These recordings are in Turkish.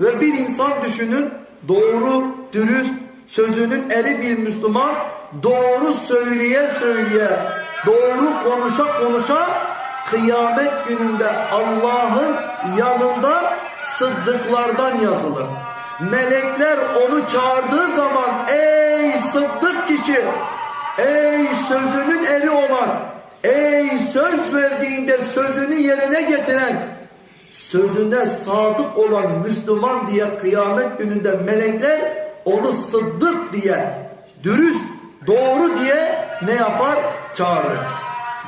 Ve bir insan düşünün doğru, dürüst, sözünün eri bir Müslüman doğru söyleye söyleye, doğru konuşa konuşa kıyamet gününde Allah'ın yanında sıddıklardan yazılır. Melekler onu çağırdığı zaman ey sıddık kişi, ey sözünün eri olan, ey söz verdiğinde sözünü yerine getiren, sözüne sadık olan Müslüman diye kıyamet gününde melekler onu sıddık diye, dürüst, doğru diye ne yapar? Çağırır.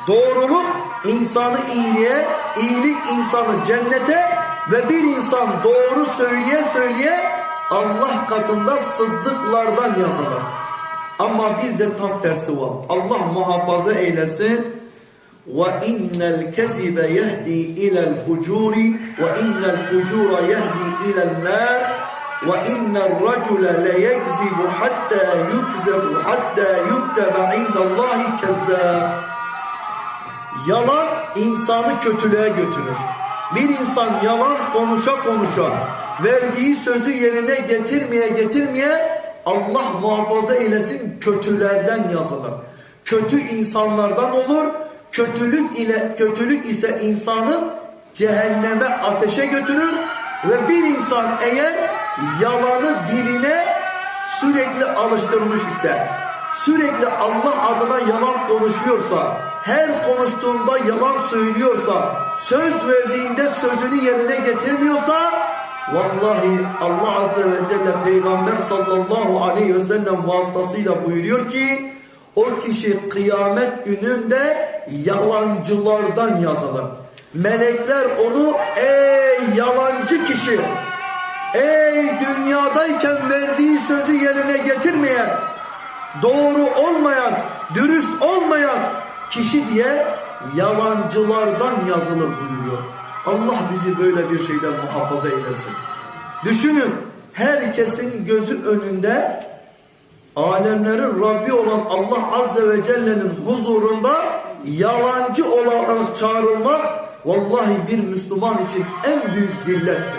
Doğruluk insanı iyiliğe, iyilik insanı cennete ve bir insan doğru söyleye söyleye Allah katında sıddıklardan yazılır. Ama bir de tam tersi var. Allah muhafaza eylesin. وَإِنَّ الْكَذِبَ يَهْدِي إِلَى الْفُجُورِ وَإِنَّ الْفُجُورَ يَهْدِي إِلَى النَّارِ وَإِنَّ الرَّجُلَ لَيَكْذِبُ حَتَّى يُكْذَبُ حَتَّى يُكْتَبَ عِنْدَ اللّٰهِ كَذَّابٌ Yalan insanı kötülüğe götürür. Bir insan yalan konuşa konuşa verdiği sözü yerine getirmeye getirmeye Allah muhafaza eylesin kötülerden yazılır. Kötü insanlardan olur. Kötülük ile kötülük ise insanı cehenneme ateşe götürür ve bir insan eğer yalanı diline sürekli alıştırmış ise sürekli Allah adına yalan konuşuyorsa, her konuştuğunda yalan söylüyorsa, söz verdiğinde sözünü yerine getirmiyorsa, vallahi Allah Azze ve Celle Peygamber sallallahu aleyhi ve sellem vasıtasıyla buyuruyor ki, o kişi kıyamet gününde yalancılardan yazılır. Melekler onu ey yalancı kişi, ey dünyadayken verdiği sözü yerine getirmeyen, doğru olmayan, dürüst olmayan kişi diye yalancılardan yazılır buyuruyor. Allah bizi böyle bir şeyden muhafaza eylesin. Düşünün herkesin gözü önünde alemlerin Rabbi olan Allah Azze ve Celle'nin huzurunda yalancı olarak çağrılmak vallahi bir Müslüman için en büyük zillettir.